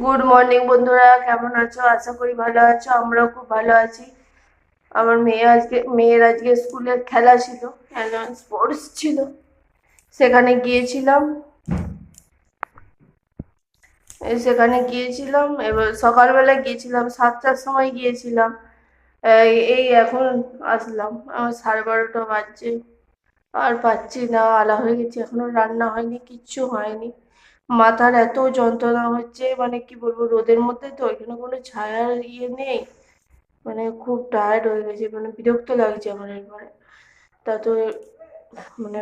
Good morning বন্ধুরা। কেমন আছো? আশা করি ভালো আছো। আমরাও খুব ভালো আছি। আমার মেয়ে আজকে, মেয়ের আজকে স্কুলে খেলা ছিল অ্যানুয়াল স্পোর্টস ছিল। সেখানে গিয়েছিলাম। সেখানে গিয়েছিলাম। এবার সকালবেলা গিয়েছিলাম, সাতটার সময় গিয়েছিলাম। এই এখন আসলাম। আমার সাড়ে বারোটা বাজছে। আর পাচ্ছি না, আলা হয়ে গেছে। এখনও রান্না হয়নি, কিচ্ছু হয়নি। মাথার এত যন্ত্রণা হচ্ছে মানে কি বলব, রোদের মধ্যে তো এখানে কোনো ছায়ার ইয়ে নেই। মানে খুব টায়ার্ড হয়ে গেছে মানে বিরক্ত লাগছে আমার একবারে। তা তো মানে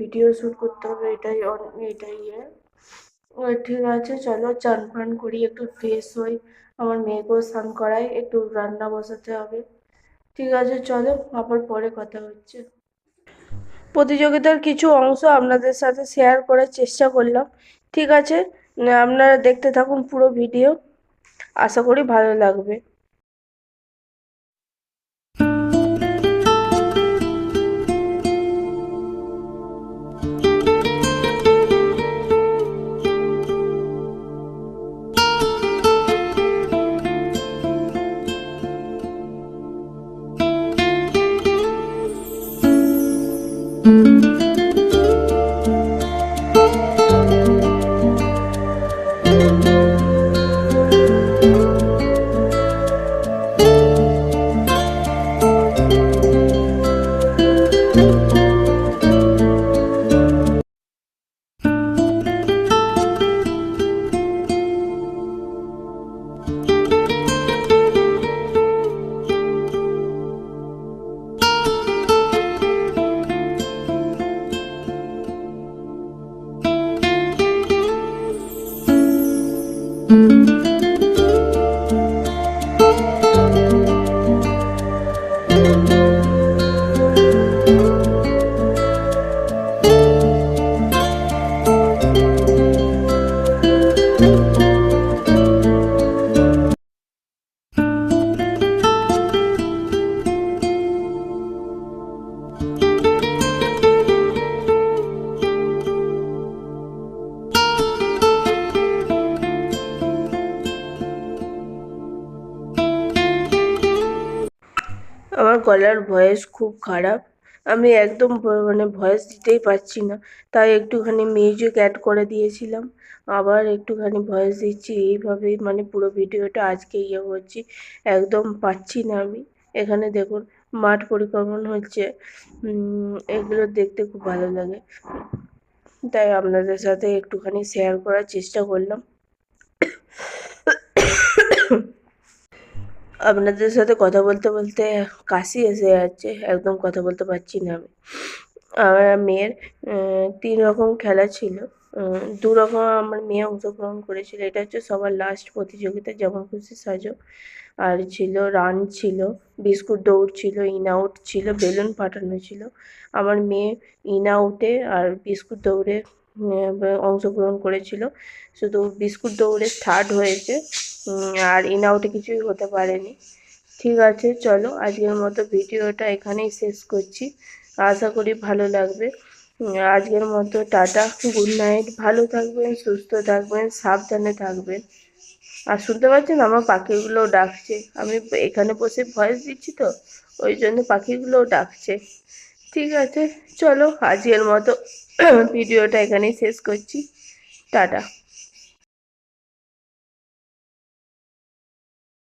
ভিডিও শ্যুট করতে হবে, এটাই এটাই ইয়ে। ঠিক আছে, চলো চান ফান করি, একটু ফ্রেশ হই। আমার মেয়েকেও স্নান করাই, একটু রান্না বসাতে হবে। ঠিক আছে, চলো, আবার পরে কথা হচ্ছে। প্রতিযোগিতার কিছু অংশ আপনাদের সাথে শেয়ার করার চেষ্টা করলাম। ঠিক আছে? আপনারা দেখতে থাকুন পুরো ভিডিও। আশা করি ভালো লাগবে। আমার গলার ভয়েস খুব খারাপ। আমি একদম মানে ভয়েস দিতেই পারছি না। তাই একটুখানি মিউজিক অ্যাড করে দিয়েছিলাম। আবার একটুখানি ভয়েস দিচ্ছি। এইভাবেই মানে পুরো ভিডিওটা আজকে ইয়ে করছি একদম পাচ্ছি না আমি। এখানে দেখুন, মাঠ পরিক্রমণ হচ্ছে। এগুলো দেখতে খুব ভালো লাগে। তাই আপনাদের সাথে একটুখানি শেয়ার করার চেষ্টা করলাম। আপনাদের সাথে কথা বলতে বলতে কাশি এসে যাচ্ছে, একদম কথা বলতে পারছি না আমি। আমার মেয়ের তিন রকম খেলা ছিল দু রকম আমার মেয়ে অংশগ্রহণ করেছিল। এটা হচ্ছে সবার লাস্ট প্রতিযোগিতা, যেমন খুশি সাজো। আর ছিল রান ছিল, বিস্কুট দৌড় ছিল ইন আউট ছিল, বেলুন ফাটানো ছিল। আমার মেয়ে ইন আউটে আর বিস্কুট দৌড়ে অংশগ্রহণ করেছিল। শুধু বিস্কুট দৌড়ে থার্ড হয়েছে। আর ইন আউটে কিছুই হতে পারেনি। ঠিক আছে, চলো আজকের মতো ভিডিওটা এখানেই শেষ করছি। আশা করি ভালো লাগবে। আজকের মতো টাটা গুড নাইট ভালো থাকবেন, সুস্থ থাকবেন, সাবধানে থাকবেন। আর শুনতে পাচ্ছেন আমার পাখিগুলোও ডাকছে। আমি এখানে বসে ভয়েস দিচ্ছি তো, ওই জন্য পাখিগুলোও ডাকছে। ঠিক আছে চলো আজকের মতো ভিডিওটা এখানেই শেষ করছি। টাটা।